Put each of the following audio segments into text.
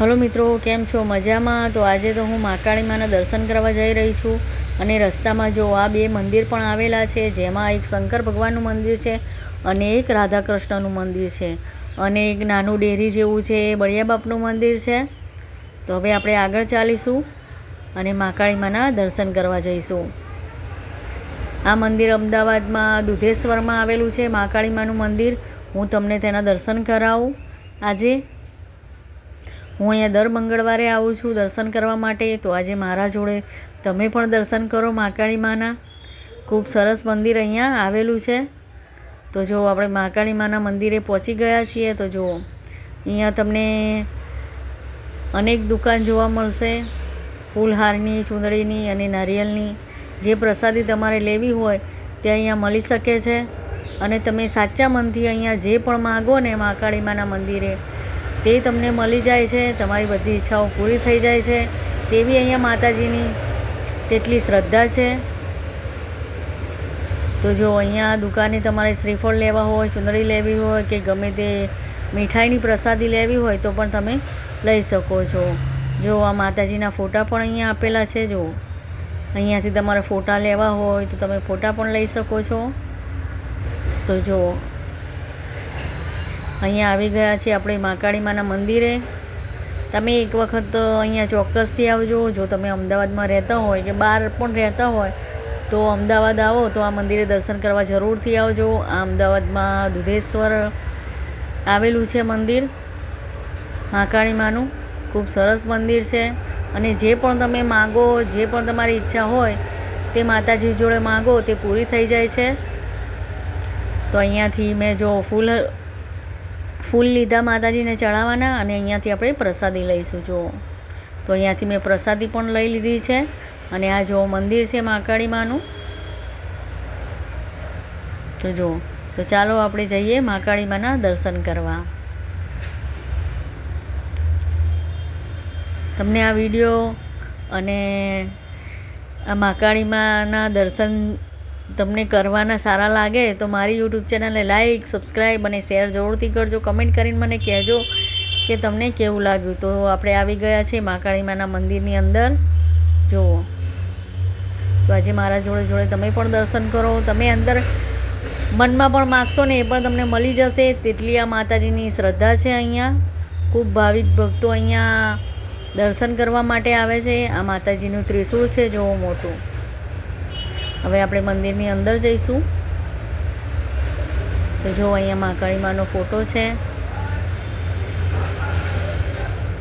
Hello મિત્રો, કેમ છો? મજામાં? તો આજે તો હું મહાકાળી માના દર્શન કરવા જઈ રહી છું અને રસ્તામાં જો આ બે મંદિર પણ આવેલા છે, જેમાં એક શંકર ભગવાનનું મંદિર છે અને એક રાધા કૃષ્ણનું મંદિર છે અને એક નાનું ડેરી જેવું છે બળિયા બાપનું મંદિર છે. તો હવે આપણે આગળ ચાલીશું અને મહાકાળી માના દર્શન કરવા જઈશું. આ મંદિર અમદાવાદમાં દુધેશ્વરમાં આવેલું છે મહાકાળી માનું મંદિર. હું તમને તેના દર્શન કરાવું. આજે હું અહીંયા દર મંગળવારે આવું છું દર્શન કરવા માટે, તો આજે મારા જોડે તમે પણ દર્શન કરો મહાકાળી માના. ખૂબ સરસ મંદિર અહીંયા આવેલું છે. તો જો આપણે મહાકાળી માના મંદિરે પહોંચી ગયા છીએ, તો જુઓ. અહીંયા તમને અનેક દુકાન જોવા મળશે. ફૂલહારની, ચૂંદડીની અને નારિયેળની જે પ્રસાદી તમારે લેવી હોય, તે અહીંયા મળી શકે છે. અને તમે સાચા મનથી અહીંયા જે પણ માગો ને મહાકાળી માના મંદિરે તે તમને મળી જાય છે, તમારી બધી ઈચ્છાઓ પૂરી થઈ જાય છે. તેવી અહીંયા માતાજીની તેટલી શ્રદ્ધા છે. તો જો અહીંયા દુકાને તમારે શ્રીફળ લેવા હોય ચુંદડી લેવી હોય કે ગમે તે મીઠાઈની પ્રસાદી લેવી હોય તો પણ તમે લઈ શકો છો. જો આ માતાજીના ફોટા પણ અહીંયા આપેલા છે, જો. અહીંયાથી તમારે ફોટા લેવા હોય તો તમે ફોટા પણ લઈ શકો છો. તો જો અહીંયા આવી ગયા છે આપણે મહાકાળી માના મંદિરે. તમે એક વખત અહીંયા ચોક્કસથી આવજો. જો તમે અમદાવાદમાં રહેતા હોય કે બહાર પણ રહેતા હોય, તો અમદાવાદ આવો. તો આ મંદિરે દર્શન કરવા જરૂરથી આવજો. આ અમદાવાદમાં દુધેશ્વર આવેલું છે મંદિર. માકાળીમાનું ખૂબ સરસ મંદિર છે. અને જે પણ તમે માગો, જે પણ તમારી ઈચ્છા હોય, તે માતાજી જોડે માગો, તે પૂરી થઈ જાય છે. તો અહીંયાથી મેં જો ફૂલ ફૂલ લીધા માતાજીને ચડાવવાના અને અહીંયાથી આપણે પ્રસાદી લઈશું જો તો અહીંયાથી મેં પ્રસાદી પણ લઈ લીધી છે અને આ જો મંદિર છે મહાકાળી માનું તો જુઓ, તો ચાલો આપણે જઈએ મહાકાળી માના દર્શન કરવા. તમને આ વીડિયો અને આ મહાકાળી માના દર્શન તમને કરવાના સારા લાગે તો મારી યુટ્યુબ ચેનલને લાઇક સબસ્ક્રાઈબ અને શેર જરૂરથી કરજો. કમેન્ટ કરીને મને કહેજો કે તમને કેવું લાગ્યું. તો આપણે આવી ગયા છે મા માના મંદિરની અંદર. જુઓ. તો આજે મારા જોડે જોડે તમે પણ દર્શન કરો. તમે અંદર મનમાં પણ માગશો ને એ પણ તમને મળી જશે. તેટલી આ માતાજીની શ્રદ્ધા છે અહીંયા. ખૂબ ભાવિક ભક્તો અહીંયા દર્શન કરવા માટે આવે છે. આ માતાજીનું ત્રિશૂળ છે. જોવો મોટું. હવે આપણે મંદિરની અંદર જઈશું. તો જો અહીંયા મહાકાળી માનો ફોટો છે.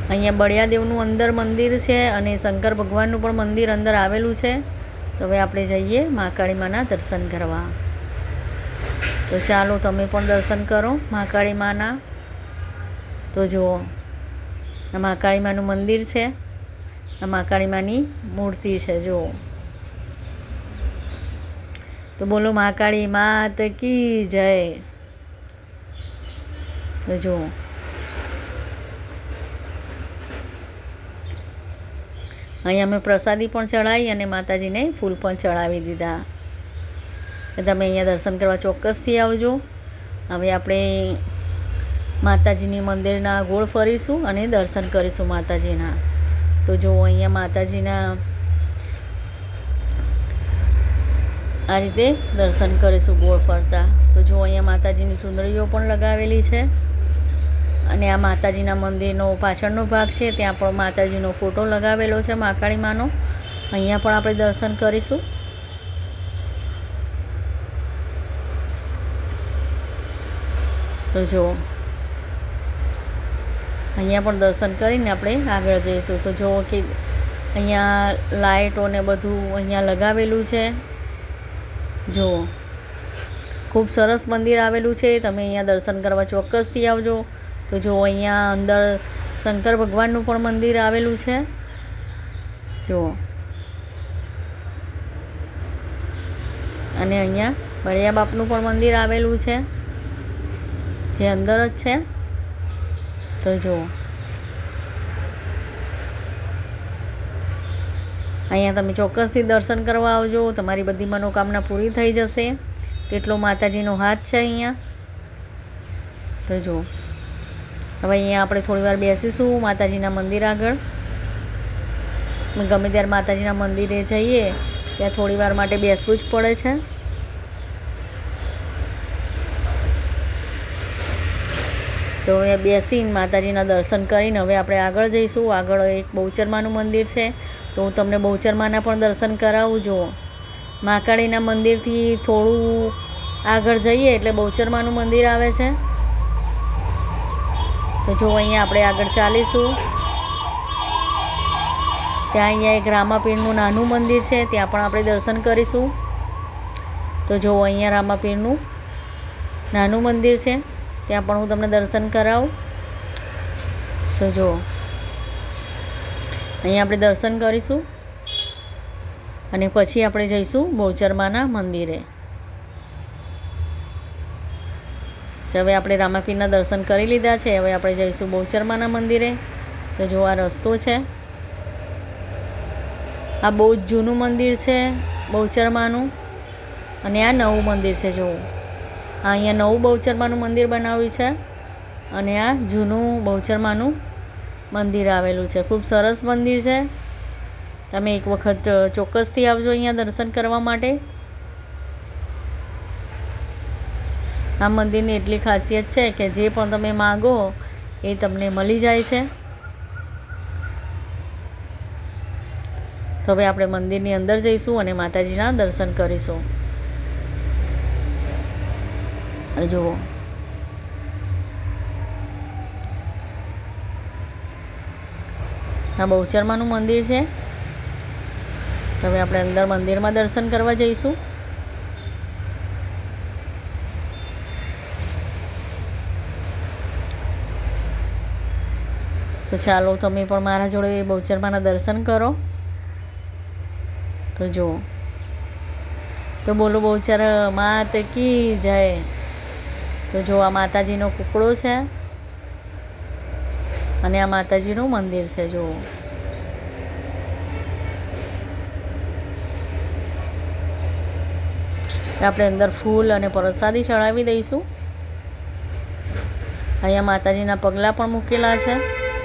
અહીંયા બળિયાદેવનું અંદર મંદિર છે અને શંકર ભગવાનનું પણ મંદિર અંદર આવેલું છે. તો હવે આપણે જઈએ મહાકાળી માના દર્શન કરવા. તો ચાલો તમે પણ દર્શન કરો મહાકાળી માના. તો જુઓ આ મહાકાળી માનું મંદિર છે. આ મહાકાળી માની મૂર્તિ છે જુઓ તો બોલો મહાકાળી માત કી જય? જુઓ. અહીંયા અમે પ્રસાદી પણ ચડાવી અને માતાજીને ફૂલ પણ ચડાવી દીધા. તમે અહીંયા દર્શન કરવા ચોક્કસથી આવજો. હવે આપણે માતાજીની મંદિરના ગોળ ફરીશું અને દર્શન કરીશું માતાજીના. તો જો અહીંયા માતાજીના આ રીતે દર્શન કરીશું ગોળ ફરતા. તો જો અહીંયા માતાજીની ચૂંદડીઓ પણ લગાવેલી છે. અને આ માતાજીના મંદિરનો પાછળનો ભાગ છે, ત્યાં પણ માતાજીનો ફોટો લગાવેલો છે મહાકાળી માનો અહીંયા પણ આપણે દર્શન કરીશું. તો જુઓ અહીંયા પણ દર્શન કરીને આપણે આગળ જઈશું. તો જુઓ કે અહીંયા લાઇટો ને બધું અહીંયા લગાવેલું છે. જુઓ. ખૂબ સરસ મંદિર આવેલું છે. તમે અહીંયા દર્શન કરવા ચોક્કસથી આવજો. તો જુઓ, અહીંયા અંદર શંકર ભગવાનનું પણ મંદિર આવેલું છે. જુઓ. અને અહીંયા બળિયા બાપનું પણ મંદિર આવેલું છે. જે અંદર જ છે. તો જુઓ. અહીંયા તમે ચોક્કસથી દર્શન કરવા આવજો. તમારી બધી મનોકામના પૂરી થઈ જશે. તેટલો માતાજીનો હાથ છે અહીંયા. તો જુઓ હવે અહીંયા આપણે થોડી વાર બેસીશું માતાજીના મંદિર આગળ. ગમે ત્યારે માતાજીના મંદિરે જઈએ, ત્યાં થોડી વાર માટે બેસવું જ પડે છે. તો એ બેસીને માતાજીના દર્શન કરીને હવે આપણે આગળ જઈશું. આગળ એક બહુચરમાનું મંદિર છે. તો હું તમને બહુચરમાના પણ દર્શન કરાવું. જુઓ. મહાકાળીના મંદિરથી થોડું આગળ જઈએ એટલે બહુચરમાનું મંદિર આવે છે. તો જો અહીંયા આપણે આગળ ચાલીશું. ત્યાં અહીંયા એક રામાપીરનું નાનું મંદિર છે. ત્યાં પણ આપણે દર્શન કરીશું. તો જો અહીંયા રામાપીરનું નાનું મંદિર છે. ત્યાં પણ હું તમને દર્શન કરાવું. તો જો અહીંયા આપણે દર્શન કરીશું. અને પછી આપણે જઈશું બહુચરમાના મંદિરે. તો હવે આપણે રામાપીરના દર્શન કરી લીધા છે. હવે આપણે જઈશું બહુચરમાના મંદિરે. તો જો આ રસ્તો છે. આ બહુ જ જૂનું મંદિર છે બહુચરમાનું. અને આ નવું મંદિર છે, જુઓ. આ અહીંયા નવું બહુચરમાનું મંદિર બનાવ્યું છે અને આ જૂનું બહુચરમાનું મંદિર આવેલું છે. ખૂબ સરસ મંદિર છે. તમે એક વખત ચોક્કસથી આવજો અહીંયા દર્શન કરવા માટે. આ મંદિરની એટલી ખાસિયત છે કે જે પણ તમે માગો એ તમને મળી જાય છે. તો હવે આપણે મંદિરની અંદર જઈશું અને માતાજીના દર્શન કરીશું. જુઓ આ બહુચરમાનું મંદિર છે. હવે આપણે અંદર મંદિરમાં દર્શન કરવા જઈશું. તો ચાલો તમે પણ મારા જોડે બહુચરમાના દર્શન કરો. તો જુઓ. તો બોલો બહુચર, માત કી જય. તો જો આ માતાજીનો કુકડો છે અને આ માતાજીનું મંદિર છે, જુઓ. આપણે અંદર ફૂલ અને પ્રસાદી ચડાવી દઈશું. અહીંયા માતાજીના પગલાં પણ મૂકેલા છે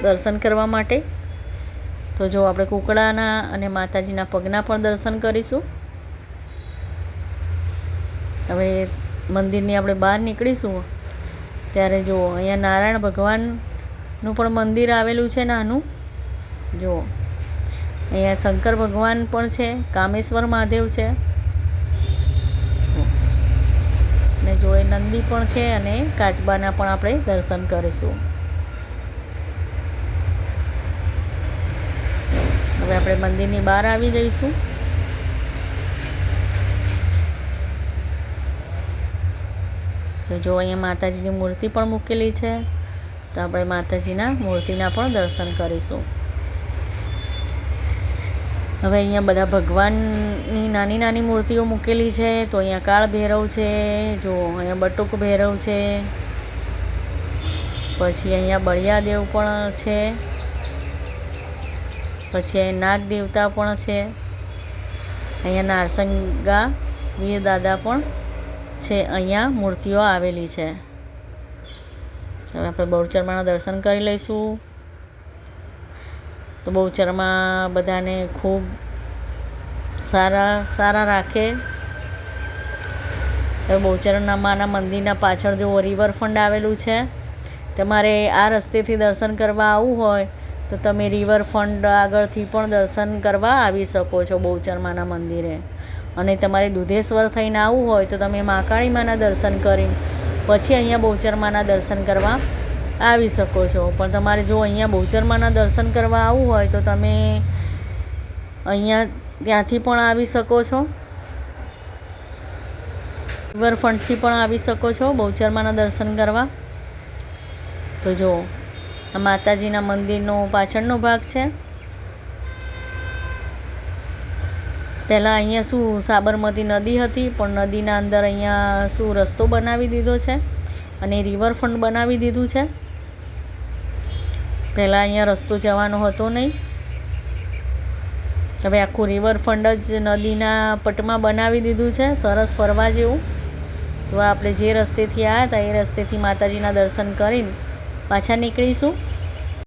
દર્શન કરવા માટે. તો જો આપણે કુકડાના અને માતાજીના પગના પણ દર્શન કરીશું. હવે મંદિરની આપણે બહાર નીકળીશું, ત્યારે જુઓ, અહીંયા નારાયણ ભગવાનનું પણ મંદિર આવેલું છે નાનું. જુઓ, અહીંયા શંકર ભગવાન પણ છે, કામેશ્વર મહાદેવ છે. અને જો એ નંદી પણ છે અને કાચબાના પણ આપણે દર્શન કરીશું. હવે આપણે મંદિરની બહાર આવી જઈશું. તો જો અહીંયા માતાજીની મૂર્તિ પણ મૂકેલી છે, તો આપણે માતાજીના મૂર્તિના પણ દર્શન કરીશું. હવે અહીંયા બધા ભગવાનની નાની નાની મૂર્તિઓ મૂકેલી છે, તો અહીંયા કાળ ભૈરવ છે, જો અહીંયા બટુક ભૈરવ છે, પછી અહીંયા બળિયાદેવ પણ છે, પછી અહીંયા નાગ દેવતા પણ છે, અહીંયા નારસંગા વીર દાદા પણ છે, અહીંયા મૂર્તિઓ આવેલી છે. હવે આપણે બહુચરમાના દર્શન કરી લઈશું. તો બહુચરમાં બધાને ખૂબ સારા સારા રાખે. માના મંદિરના પાછળ જો રિવરફ્રન્ટ આવેલું છે, તમારે આ રસ્તેથી દર્શન કરવા આવવું હોય, તો તમે રિવરફ્રન્ટ આગળથી પણ દર્શન કરવા આવી શકો છો બહુચરમાના મંદિરે. અને તમારે દુધેશ્વર થઈને આવવું હોય તો તમે મહાકાળી માના દર્શન કરીને પછી અહીંયા બહુચરમાના દર્શન કરવા આવી શકો છો. પણ તમારે જો અહીંયા બહુચરમાના દર્શન કરવા આવવું હોય તો તમે અહીંયા ત્યાંથી પણ આવી શકો છો. રિવરફ્રન્ટથી પણ આવી શકો છો બહુચરમાના દર્શન કરવા. તો જો, આ માતાજીના મંદિરનો પાછળનો ભાગ છે. પહેલાં અહીંયા શું સાબરમતી નદી હતી, પણ નદીના અંદર અહીંયા શું રસ્તો બનાવી દીધો છે અને રિવરફ્રન્ટ બનાવી દીધું છે. પહેલાં અહીંયા રસ્તો જવાનો હતો નહીં. હવે આખું રિવરફ્રન્ટ જ નદીના પટમાં બનાવી દીધું છે, સરસ ફરવા જેવું. તો આપણે જે રસ્તેથી આવ્યા હતા, એ રસ્તેથી માતાજીના દર્શન કરીને પાછા નીકળીશું.